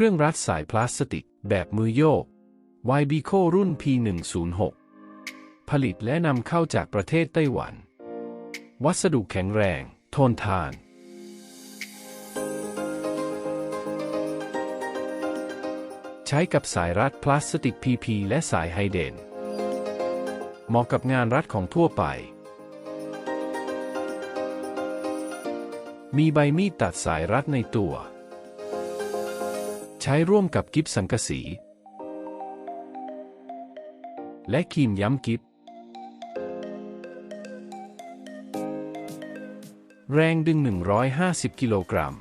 เครื่องรัดสายพลาสติก แบบมือโยก y b i c o รุ่น P106 ผลิตและนำเข้าจากประเทศไต้หวัน วัสดุแข็งแรง ทนทาน ใช้กับสายรัดพลาสติก PP และสายไฮเดน เหมาะกับงานรัดของทั่วไป มีใบมีดตัดสายรัดในตัว ใช้ร่วมกับกิฟสังกะสี และครีมย้ำกิฟแรงดึง 150 กิโลกรัม